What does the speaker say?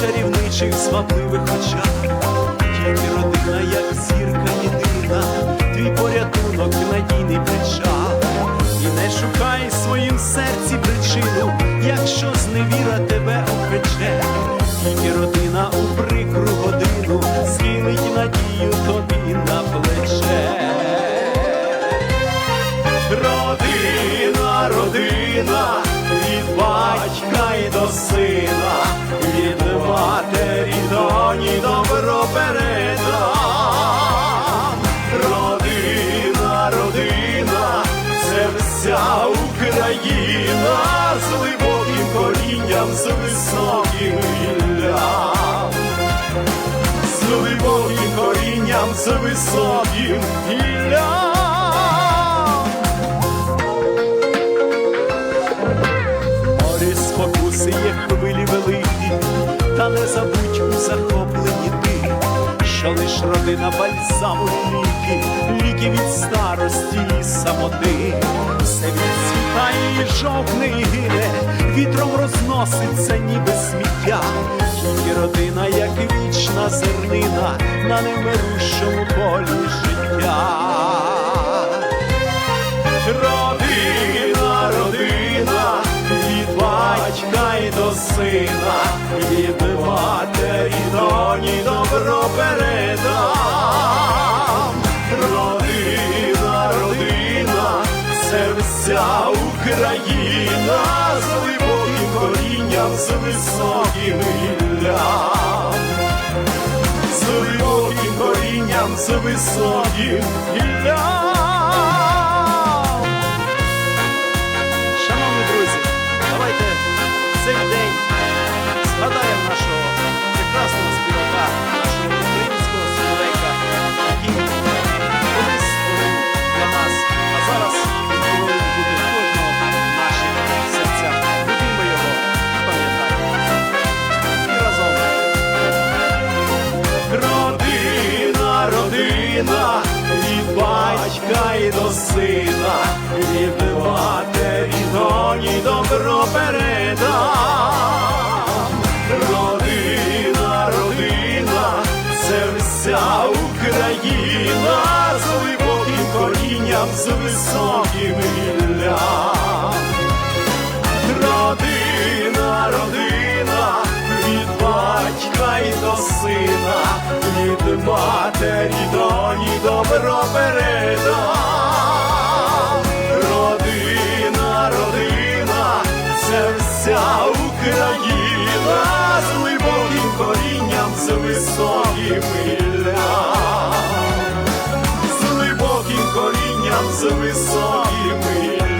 чарівничих звабливих очах, тільки родина, як зірка єдина, твій порятунок, надійний причал. І не шукай своїм серці причину, якщо зневіра тебе опече, тільки родина у прикру годину схилить надію тобі на плече. Родина, родина, від батька й до сина, Україна з глибоким корінням, з високим гіллям. З глибоким корінням, з високим гіллям. Є хвилі великі, та не забудь у захопленні ти, що лиш родина бальзаму ліки, ліки від старості і самоти, відцвітає і гине, вітром розноситься, ніби сміття, тільки родина, як вічна зернина на невмирущому полі життя. Родина, родина, від батька й до сина, Україна з глибоким корінням, з високим гіллям. З глибоким корінням, з високим гіллям. Шановні друзі, давайте цей день батька до сина, від матері доні добро передам. Родина, родина, це вся Україна з глибоким корінням, з високим гіллям. Родина, родина, від батька й до сина, від матері доні добро передам. Гіллям з